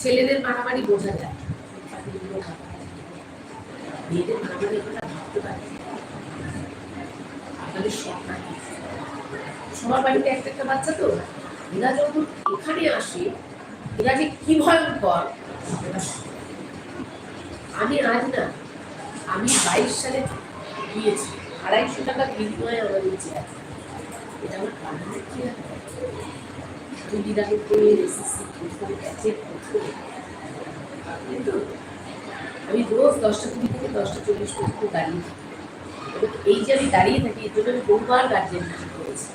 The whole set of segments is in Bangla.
ছেলেদের মারামারি বোঝা যায়। সবার বাড়িতে একটা বাচ্চা তো? এরা যখন এখানে আসে, এরা যে কি ভয়ঙ্কর? আমি আজ না, আমি বাইশ সালে গিয়েছি। আড়াইশো টাকা বিনিময়ে আমার নিচে এটা আমার পাঠানোর কি বিদায় করে প্রথম কিন্তু আমি রোজ দশটা কুড়ি থেকে দশটা চল্লিশ পর্যন্ত দাঁড়িয়ে থাকি এই যে আমি দাঁড়িয়ে থাকি এর জন্য আমি বহুবার গার্জেন করেছি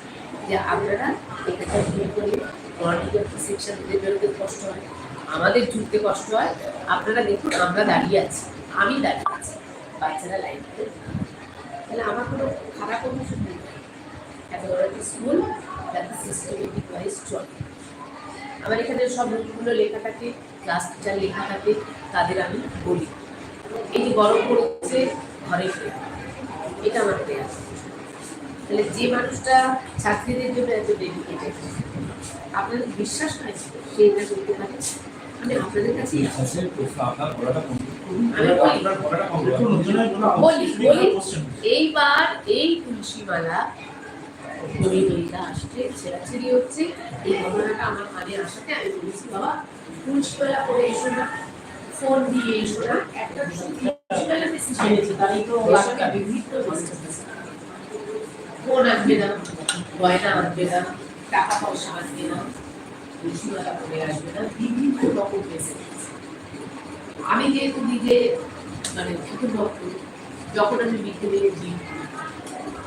যে আপনারা এখানটা ভিড় করে মর্নিং সেকশন বেরোতে কষ্ট হয় আমাদের ঢুকতে কষ্ট হয়। আপনারা দেখুন, আমরা দাঁড়িয়ে আছি। আমি দাঁড়িয়ে আছি। বাচ্চারা লাইন তাহলে আমার কোনো খারাপ কোনো কিছু একটা স্কুল যাতে সিস্টেমেটিক ওয়াইজ চলে আমার এখানে সব রুটগুলো লেখা থাকে ক্লাস টিচার লেখা থাকে তাদের আমি বলি। এই যে গরম পড়েছে ঘরে ফেরা এটা আমার প্রয়াস তাহলে যে মানুষটা ছাত্রীদের জন্য এত ডেডিকেটেড আপনাদের বিশ্বাস হয় সে এটা করতে পারে? আমি আপনাদের করুন। আমি question নেই। এইবার এই তুলসীমালা আসছে ছেঁড়াছেড়ি হচ্ছে। এই ঘটনাটা আমার আসাতে আমি বলেছি, বাবা তুলসীমালা করে এসো না। ফোন দিয়ে এসো না। একটা তো এসবে বিভিন্ন ফোন আসবে না, গয়না আসবে না, টাকা পয়সা আসবে না তুলসীমালা করে আসবে না, বিভিন্ন রকম মেসেজ আমি যেহেতু নিজে মানে ভক্ত যখন আমি বিকেলে দিই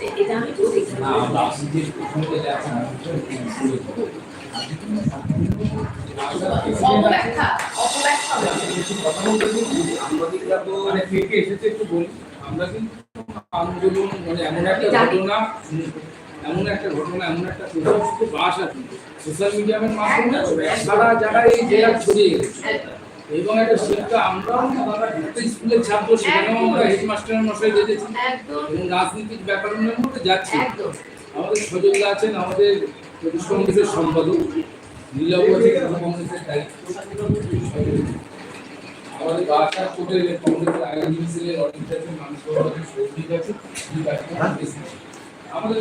একটু বলে মানে আমরা কিন্তু আন্দোলন মানে এমন একটা ঘটনা এমন একটা ঘটনা এমন একটা শুধু আছে সোশ্যাল মিডিয়ার মাধ্যমে জায়গায় এই জেলা ছড়িয়ে গেছে। এবং একটা শিক্ষা আমরাও একটা স্কুলের ছাত্র সেখানেও আমরা হেডমাস্টারের মশাই দেখেছি। এবং রাজনীতিক ব্যাপারের মধ্যে যাচ্ছি। আমাদের সজলদা আছেন আমাদের প্রদেশ কংগ্রেসের সম্পাদক নীলাবু কংগ্রেসের দায়িত্ব। আমাদের বাসা কোর্টের কংগ্রেসের আইনজীবী ছিলেন অডিট আছেন মানুষ সৌভিক আছে আমাদের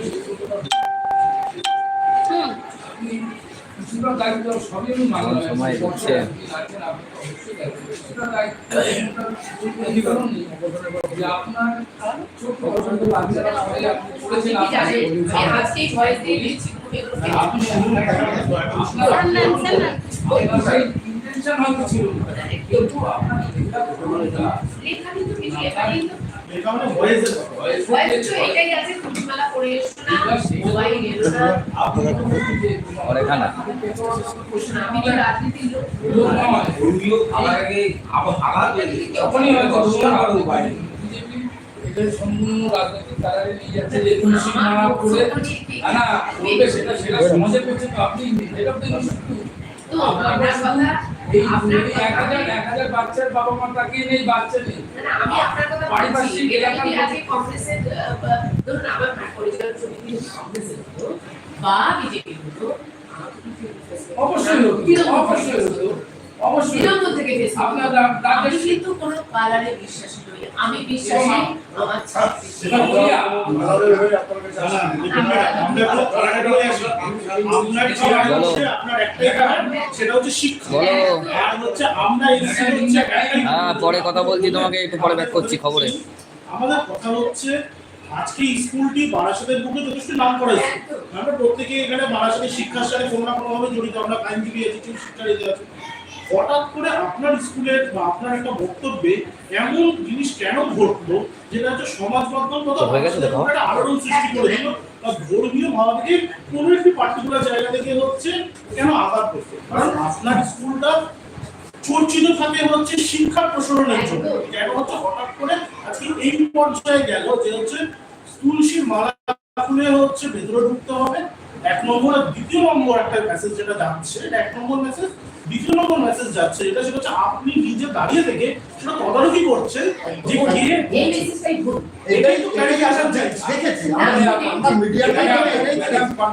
সময় হয়তো ছিল কিন্তু আপনার এটা মানে voice এর ভয়েস ভয়েস তো এটাই আছে তুলসীমালা পড়ে এসো না মোবাইল এলো না অনেকখানা আমি তো রাজনীতির লোক নয় ওইগুলো খাবার আগে আঘাত তখনই হয়তো দশটা লোক উপায় নেই। সম্পূর্ণ রাজনৈতিক তারারে নিয়ে যাচ্ছে যে তুলসী মালা করে না না সেটা সেটা সমাজে করছে আপনি এটা তো আপনার কথা এই আপনার এক হাজার এক হাজার বাচ্চার বাবা মা তাকিয়ে নেই বাচ্চা নেই না, না, আমি আপনার কথা পারিপার্শ্বিক এলাকার যদি কংগ্রেসের ধরুন আমার পরিচালক সমিতি কংগ্রেসের হতো বা বিজেপি হতো আমাকে কি feel করতে হতো? অবশ্যই হতো অবশ্যই হতো অবশ্যই থেকে আপনার হতো। রা- রাজ্যের আমি কিন্তু কোনো কালারে বিশ্বাসী নই আমি বিশ্বাসী আমার ছাত্রী। হয়ে আপনার কাছে আসা। দেখুন ম্যাডাম, আমরা একটু কারাগারে আসি। আপনার জীবনে বলো। হচ্ছে আপনার একটাই কারণ, সেটা হচ্ছে শিক্ষা আর হচ্ছে আমরা এসেছি হচ্ছে পরে কথা বলছি তোমাকে একটু পরে ব্যাক করছি খবরে আমাদের কথা হচ্ছে আজকে স্কুলটি বারাসাতের বুকে যথেষ্ট নাম করেছে। আমরা প্রত্যেকে এখানে বারাসাতের শিক্ষার সাথে কোনো না কোনোভাবে জড়িত আমরা আইনজীবী আছি শিক্ষার আছে হঠাৎ করে আপনার স্কুলের বা আপনার একটা বক্তব্যে এমন জিনিস কেন ঘটলো যেটা হচ্ছে সমাজ মাধ্যম তথা আলোড়ন সৃষ্টি করে দিল বা ধর্মীয় ভাবাবেগে কোনো একটি পার্টিকুলার জায়গা থেকে হচ্ছে কেন আঘাত করছে? কারণ আপনার স্কুলটা চর্চিত থাকে হচ্ছে শিক্ষার প্রসারণের জন্য। কেন হচ্ছে হঠাৎ করে আজকে এই পর্যায়ে গেল যে হচ্ছে তুলসীর মালা খুলে হচ্ছে ভেতরে ঢুকতে হবে? এক নম্বর আর দ্বিতীয় নম্বর একটা মেসেজ যেটা যাচ্ছে এটা এক নম্বর মেসেজ দ্বিতীয় নম্বর মেসেজ যাচ্ছে এটা সেটা হচ্ছে আপনি নিজে দাঁড়িয়ে থেকে সেটা তদারকি করছেন যে কে এই মেসেজটাই ভুল এটাই তো ক্লারিফিকেশন চাইছি দেখেছি আমরা মিডিয়ার মাধ্যমে এটাই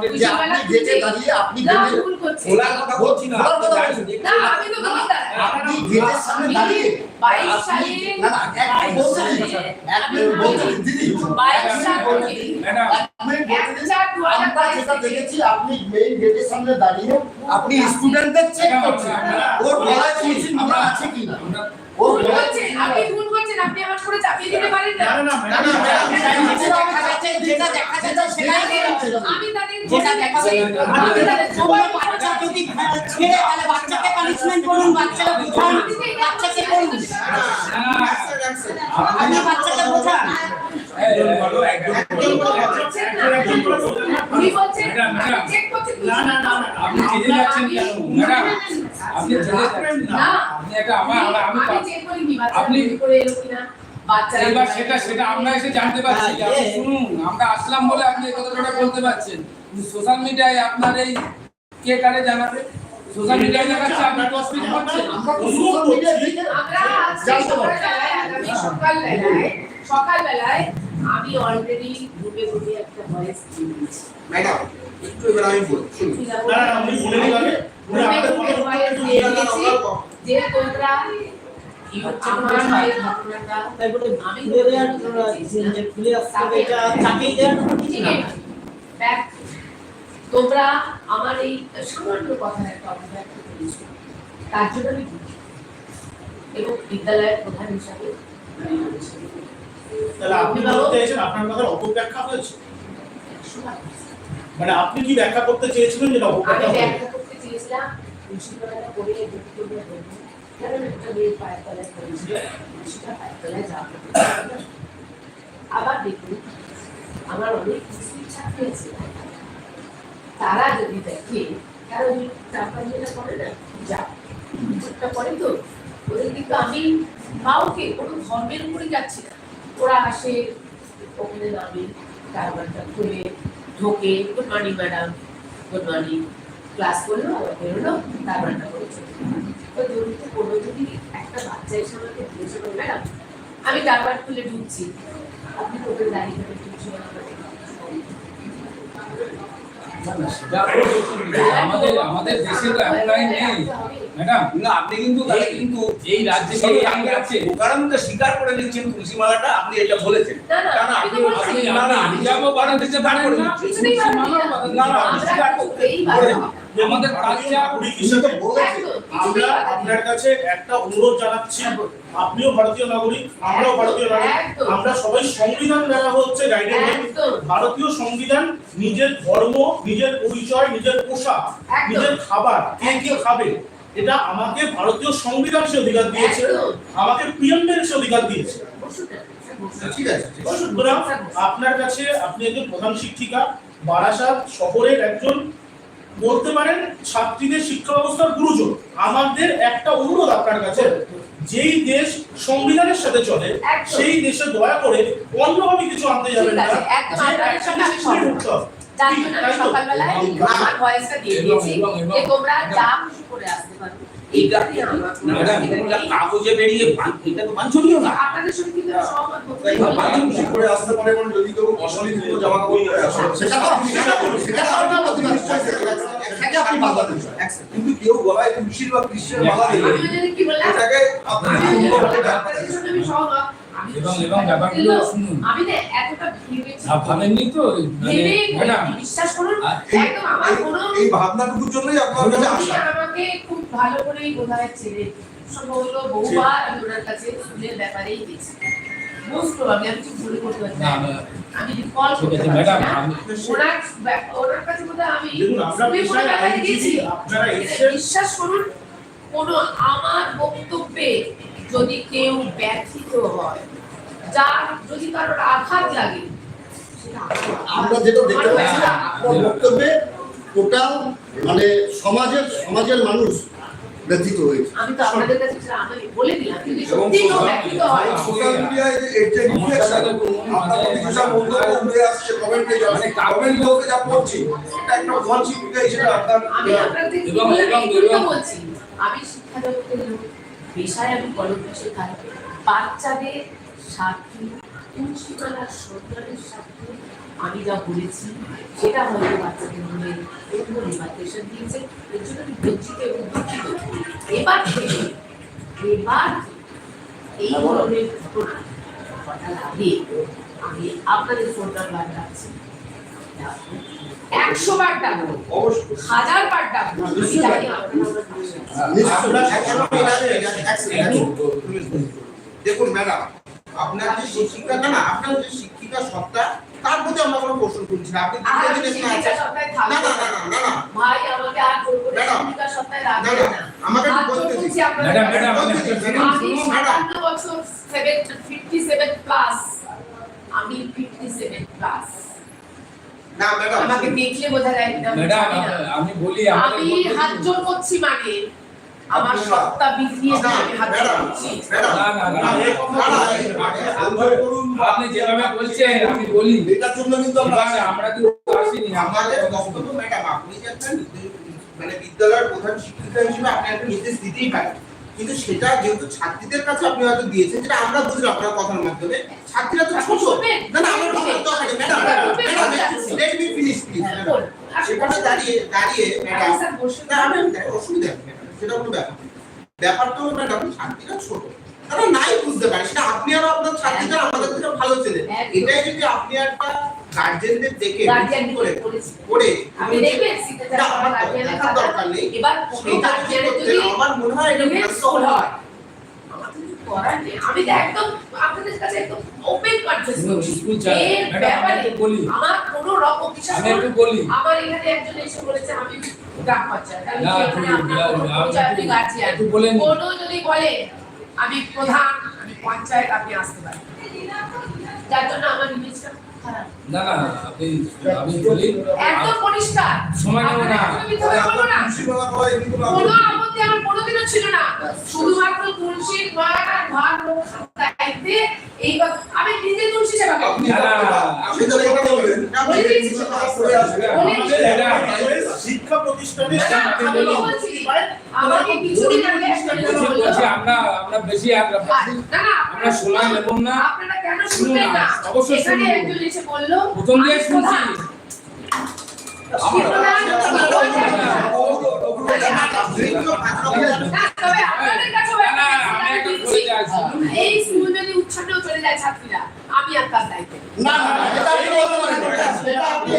দেখেছি যে আপনি গেটে দাঁড়িয়ে আপনি গেটে ভুল করছে খোলার কথা বলছি না আপনি না আমি তো বলি না আপনি গেটের সামনে দাঁড়িয়ে বাইশ আপনি- সালে না না এক দিন। এক দিন, দিদি বাইশ এক সাল। ম্যাডাম আমরা আপনি মেইন গেটের সামনে দাঁড়িয়ে আপনি স্টুডেন্টদের চেক করছেন। ওর গলায় তুলসী মালা আছে কিনা ওর গলায় আপনি ভুল করছেন আপনি আমার করে চাপিয়ে দিতে পারেন না। না না না না, না, ম্যাডাম, ম্যাডাম, ম্যাডাম, যেটা দেখাচ্ছে। আমি তাদের যেটা দেখা আমি তাদের সবাই বাচ্চা যদি ছেড়ে তাহলে বাচ্চাকে পানিশমেন্ট করুন বোঝান বাচ্চাকে করুন আপনি বাচ্চাকে বোঝান। এই, বলো, একদম না। উনি বলছেন ম্যাডাম, ম্যাডাম। চেক করছেন না, না, না, না, আপনি জেনে যাচ্ছেন কেন? ম্যাডাম আপনি জেনে যাচ্ছেন না? আপনি এটা আমার আমি আপনি- এবার সেটা সেটা এসে জানতে পারছি শুনুন আসলাম বলে আপনি এই কথাটা বলতে পারছেন সোশ্যাল মিডিয়ায় আপনার এই কে কারে জানাবে? সোশ্যাল মিডিয়ায় দেখাচ্ছে আপনি টসপিক করছেন আমরা জানতে পারছি। সকালবেলায় আমি অলরেডি গ্রুপে গ্রুপে একটা ভয়েস দিয়েছি। ম্যাডাম একটু এবার আমি বলি না, না, না, উনি বলে দিন আগে। উনি আমাদের কথা না, দিয়েছি যে তোমরা আমার যে ঘটনাটা তারপরে আমি খুলে দেওয়ার জন্য যে খুলে আসতে হবে এটা চাপিয়ে দেওয়ার জন্য কিছু না দেখ, তোমরা আমার এই সামান্য কথা একটা অপব্যাখ্যা করেছ। তার জন্য আমি এবং বিদ্যালয়ের প্রধান হিসাবে আমি তাহলে আপনি বলতে চাইছেন আপনার কথার অপব্যাখ্যা হয়েছে? মানে আপনি কি ব্যাখ্যা করতে চেয়েছিলেন যেটা আমি অপব্যাখ্যা হয়েছে? ব্যাখ্যা করতে চেয়েছিলাম মুন্সিপালটা করে দুঃখিত কারণ একটা মেয়ের পায়ের তলায় পড়েছিল সেটা পায়ের তলায় যাওয়া করতে পারবে না। আবার দেখুন আমার অনেক মুসলিম ছাত্র আছে। তারা যদি দেখে করে না যা। করে তো ওদের কিন্তু আমি কাউকে কোনো ধর্মের উপরে যাচ্ছি না। ওরা আসে, ওখানে নামে কারবারটা খুলে ঢোকে, good morning, madam, good morning. Class করল বেরোলো কারবারটা করে চলে যদি একটা বাচ্চা এসে আমাকে ম্যাডাম, আমি কারবার খুলে ঢুকছি। আপনি দাঁড়িয়ে ঢুকছি আমাদের দেশে তো এমন নেই। ম্যাডাম না আপনি কিন্তু কিন্তু এই রাজ্যে সেই এই আইন আইন আছে আছে স্বীকার করে নিচ্ছেন তুলসী আপনি এটা বলেছেন। না না না, না, আমি তো আপনি- আপনি না, না, হিজাবও বাধা দিতে পারেন না। না। না, না, স্বীকার করতে- কিছুতেই পারব না। আমাদের কালচার কুড়ি তিনি হিসেবে তো বলেছেন। আমরা কিছুতেই পারব না। আপনার কাছে একটা অনুরোধ জানাচ্ছি। আপনিও ভারতীয় নাগরিক আমরাও ভারতীয় নাগরিক। আমরা সবাই সংবিধান দ্বারা হচ্ছে ভারতীয় সংবিধান নিজের ধর্ম নিজের পরিচয় নিজের পোশাক নিজের খাবার কে কি খাবে? এটা আমাকে ভারতীয় সংবিধান সে অধিকার দিয়েছে আমাকে প্রিয়াম্বেল সে অধিকার দিয়েছে। ঠিক আছে সুতরাং আপনার কাছে আপনি একজন প্রধান শিক্ষিকা বারাসাত শহরের একজন বলতে পারেন ছাত্রীদের শিক্ষা ব্যবস্থার গুরুজন। আমাদের একটা অনুরোধ আপনার কাছে যেই দেশ সংবিধানের সাথে চলে সেই দেশে দয়া করে অন্যভাবে কিছু আনতে যাবেন না। যার জন্য আমি সকালবেলায় আমার ভয়েসটা দিয়ে দিয়েছি। এবং- এবং- যে তোমরা যা খুশি করে আসতে পারো। এইটা এইটাই আমার ম্যাডাম এটা কাগজে বেরিয়ে এটা তো বাঞ্ছনীয় না। আপনাদের সঙ্গে কিন্তু সহমত করতে তাই পারি। বাথরুম করে আসতে পারে মানে যদি কেউ অশালীন জামা কাপড় পরে আসে সেটা সেটা তো সেটা তো আপনার প্রতিবাদ সেটা আপনি বাধা দিচ্ছেন কিন্তু কেউ গলায় তুলসীর বা কৃষ্ণের মালা দিলে আমিও যদি কি বললাম? এটাকে আপনি আমিও বলতে যদি- পারেন। আপনাদের সঙ্গে আমি সহমত আমি তো এবং- এবং ব্যাপারগুলো শুনুন। আমি না এতটা ভেবেছি। না, ভাবেননি তো মানে ম্যাডাম। বিশ্বাস করুন একদম আমার কোনো এই ভাবনাটুকুর জন্যই আপনার কাছে আসা। আমাকে খুব ভালো করেই বোঝায় ছেলে সম্ভবত বহুবার আমি ওনার কাছে ব্যাপারেই গেছি। মোস্ট প্রবাবলি আমি ঠিক ভুল করতে পারি না, না না। আমি রিকল করতে ম্যাডাম ওনার ওনার কাছে বোধহয় আমি দেখুন আমরা সুপ্রিম কোর্টের পেশায় ব্যাপারে গেছি। আপনারা বিশ্বাস করুন কোন আমার বক্তব্যে যদি কেউ ব্যথিত হয় যার যদি কারোর আঘাত লাগে। আমরা যেটা দেখতে পাচ্ছি আপনার বক্তব্যে টোটাল মানে সমাজের সমাজের মানুষ ব্যথিত হয়েছে। আমি তো আপনাদের কাছে আমি বলে দিলাম যদি সত্যি কেউ ব্যথিত হয়। সোশ্যাল মিডিয়ায় যে এর যে রিফ্লেকশন আপনার প্রতি যেসব মন্তব্য উঠে আসছে কমেন্টে যা মানে কমেন্ট বলতে যা পড়ছি এটা একটা ধনশীল হিসেবে আপনার আমি আপনাদের এবং- এবং বলছি। আমি শিক্ষা লোক পেশায় আমি কলম শেখাই বাচ্চাদের সাথে সাথে আমি যা বলেছি সেটা হয়তো বাচ্চাদের মনে রিমার্কেশন দিয়েছে। এর জন্য আমি লজ্জিত এবং দুঃখিত। এবার থেকে এবার এই ধরনের ঘটনা ঘটার আগে আমি আপনাদের ফোন নাম্বার রাখছি। একশো বার ডাকবো হাজার বার ডাকবো। নিশ্চয়ই। দেখুন ম্যাডাম আপনার যে শিক্ষিকা না না আপনার যে শিক্ষিকা সত্তা তার প্রতি আমরা কোনো প্রশ্ন করছি না আপনি। সপ্তাহে না না না। না না না না ভাই আমাকে আর শিক্ষিকা না, না, না বলতে দিন। ম্যাডাম, ম্যাডাম, আমি শুনুন, ম্যাডাম। সাতান্ন বছর সেভেন ফিফটি সেভেন প্লাস আমি ফিফটি সেভেন প্লাস না ম্যাডাম আমাকে দেখলে বোঝা যায় আমি ম্যাডাম আমি বলি আমি হাত জোর করছি মানে আমার সত্তা বিফিয়ে দিয়ে আমি হাত জোর ম্যাডাম করছি ম্যাডাম না না না না, এই কথা না, বলছি। না, আন্দোলন করুন বা- আপনি যেভাবে বলছেন আমি বলি এটার জন্য কিন্তু আমরা কিন্তু আসিনি আমাদের বক্তব্য ম্যাডাম আপনি যে মানে বিদ্যালয়ের প্রধান শিক্ষিকা হিসেবে আপনি একটা নির্দেশ দিতেই পারেন কিন্তু সেটা যেহেতু ছাত্রীদের কাছে আপনি হয়তো দিয়েছেন যেটা আমরা বুঝলাম আপনার কথার মাধ্যমে ছাত্রীরা তো ছোট না না আমার কথা তো আছে madam madam let me finish please হ্যাঁ, সেখানে দাঁড়িয়ে দাঁড়িয়ে ম্যাডাম না আমি আমি- অসুবিধা নেই সেটা কোনো ব্যাপার ব্যাপারটা হলো ম্যাডাম ছাত্রীরা ছোট। তারা নাই বুঝতে পারে? সেটা আপনি আর আপনার ছাত্রীরা আমাদের থেকে ভালো একদম। এটাই যদি আপনি একটা গার্জেনদের দেখে করে করে আমি দেখার দরকার নেই। এবার আমার মনে হয় এটা হয় হয় আমি একদম আপনাদের কাছে একদম ওপেন। আমার কোনো রকম বিশ্বাস আমি একটু করুন, বলি। আমার এখানে একজন এসে বলেছে আমি আমি না, সেখানে তুমি- আপনার কোনো না, পঞ্চায়েত আপনি- গার্জিয়ান একটু বলে নিন। কোনো যদি বলে আমি প্রধান আমি পঞ্চায়েত আপনি আসতে পারেন যার জন্য আমার ইমেজটা না না আপনি আমি বলি একদম পরিষ্কার সময় নেব না। কোনো মিথ্যা কথা বলব না তুলসীমালা করা এগুলো তো কোনো আমরা- আপত্তি আমার কোনোদিনও ছিল না শুধুমাত্র দায়িত্বে এই কথা আমি নিজে তুলসী সেবা করি আপনি তো কথা। করে শিক্ষা প্রতিষ্ঠানে আমরা আমরা বেশি না, না, আমরা নেব না। আপনারা কেন শুনুন শুনবেন না, না? অবশ্যই শুনব। প্রথম দিয়ে শুনছি। এই স্কুল যদি উচ্ছন্নেও চলে যায় ছাত্রীরা আমি আর তার দায়িত্ব না আপনি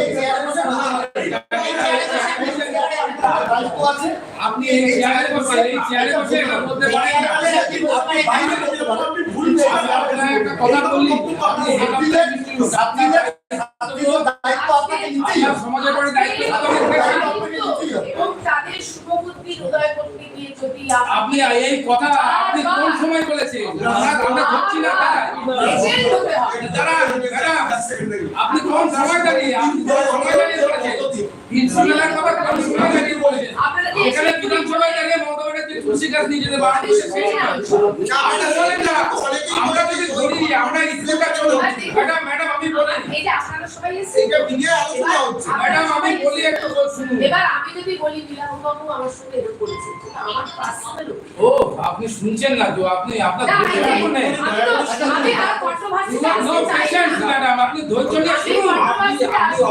আপনি এই চেয়ারে বসে এই চেয়ারে বসে আপনি। আপনি বলতে পারেন না আপনি আপনি বাইরে বলতে পারেন। আপনি ভুল করছেন। একটা কথা বলি আপনি ছাত্রীদের ছাত্রীদের দায়িত্ব আপনাকে নিতেই সমাজের পরে দায়িত্ব তো আপনাকে নিতেই হবে। এবং তাদের শুভবুদ্ধি হৃদয় করতে গিয়ে যদি আপনি এই কথা আপনি কোন সময় বলেছেন আমরা ধরছি না। আপনি কোন সময় দাঁড়িয়ে আপনি কোন সময় দাঁড়িয়ে বলেছেন বিধানসভার কথা কোন সময় দাঁড়িয়ে বলেছেন এখানে বিধানসভায় দাঁড়িয়ে মমতা ব্যানার্জি তুলসী গাছ নিয়ে যেতে বারণ করছে সেই না আপনি বলেন না আমরা যদি ধরি আমরা স্কুলটা চলো ম্যাডাম ম্যাডাম এই যে আপনারা সবাই এসেছেন। এইটা মিডিয়া আলোচনা হচ্ছে। ম্যাডাম আমি বলি একটু শুনুন এবার আমি যদি বলি বিলাহু বাবু আমার সঙ্গে এরকম করেছে। আমার পার্সোনাল ও আপনি শুনছেন না তো? আপনি আপনার ধৈর্য রাখুন আমি আর কন্ট্রোভার্সি নো। পেশেন্স ম্যাডাম আপনি ধৈর্য নিয়ে শুনুন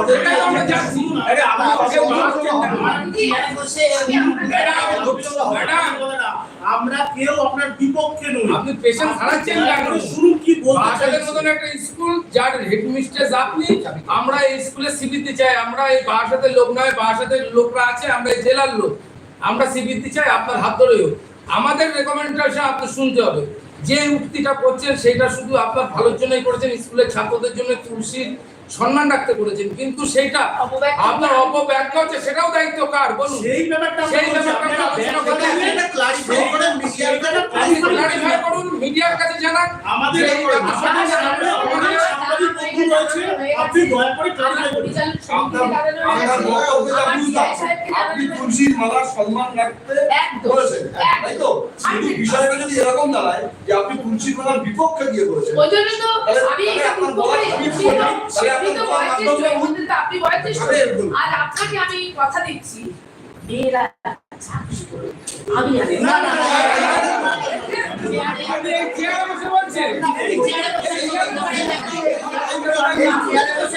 সেটাই আমরা যাচ্ছি আরে আপনি ওকে মারছেন না ম্যাডাম ম্যাডাম আমরা কেউ আপনার বিপক্ষে নই। আপনি পেশেন্ট হারাচ্ছেন কেন শুনুন কি বলতে। মতন একটা স্কুল যার হেডমিস্ট্রেস আপনি আমরা এই স্কুলে সিবি দিতে চাই। আমরা এই বাসাতের লোক নয় বাসাতের লোকরা আছে আমরা এই জেলার লোক। আমরা সিবি দিতে চাই আপনার হাত ধরেও আমাদের রেকমেন্ডেশন আপনি শুনতে হবে। যে উক্তিটা করছেন সেটা শুধু আপনার ভালোর জন্যই করেছেন স্কুলের ছাত্রদের জন্য তুলসীর সম্মান রাখতে বলেছেন কিন্তু সেটা আপনার অপব্যাখ্যা হচ্ছে সেটাও দায়িত্ব কার? বলুন। সেই ব্যাপারটা সেই করুন। মিডিয়ার কাছে জানান। আমাদের আপনি দয়া করে করুন। পরিচালন সমিতিতে আপনার জানানো আপনার হয়েছে। বক্তব্যটা আমার বুঝলাম CI সাহেবকে আপনি তুলসীর মালার সম্মান রাখতে বলেছেন তাই তো কিন্তু বিষয়টা যদি এরকম দাঁড়ায় যে আপনি তুলসীর মালার বিপক্ষে গিয়ে বলেছেন ওই জন্য তো আমি আপনার বলার- তাহলে আপনার বলার আপনি। আর আপনাকে আমি কথা দিচ্ছি মেয়েরা আমি না, না,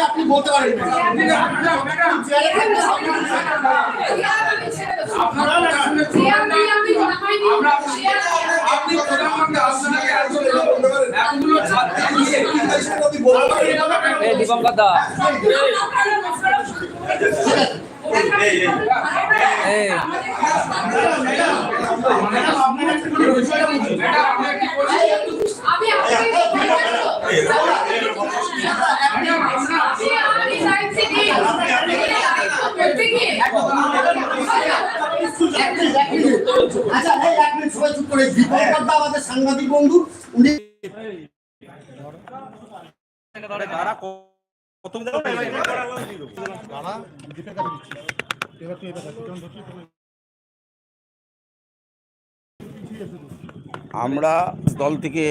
আপনি বলতে পারেন আপনি প্রধানমন্ত্রী এতগুলো ছাত্র নিয়ে দীপঙ্কর দা এই। আচ্ছা এক মিনিট সবাই চুপ করে দীপঙ্কর দা আমাদের সাংবাদিক বন্ধু উনি আমরা দল থেকে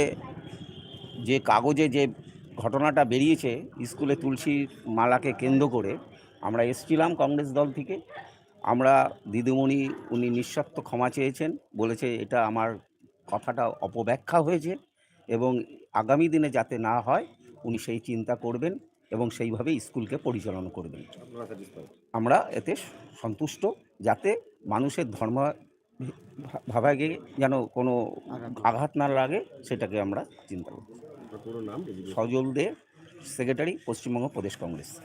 যে কাগজে যে ঘটনাটা বেরিয়েছে, স্কুলে তুলসীর মালাকে কেন্দ্র করে আমরা এসছিলাম কংগ্রেস দল থেকে। আমরা দিদিমণি, উনি নিঃস্বার্থ ক্ষমা চেয়েছেন, বলেছে এটা আমার কথাটা অপব্যাখ্যা হয়েছে এবং আগামী দিনে যাতে না হয়, উনি সেই চিন্তা করবেন এবং সেইভাবে স্কুলকে পরিচালনা করবেন। আমরা এতে সন্তুষ্ট, যাতে মানুষের ধর্ম ভা- ভাবাগে যেন কোনো আঘাত না লাগে সেটাকে আমরা চিন্তা করি। সজল দে সেক্রেটারি পশ্চিমবঙ্গ প্রদেশ কংগ্রেস।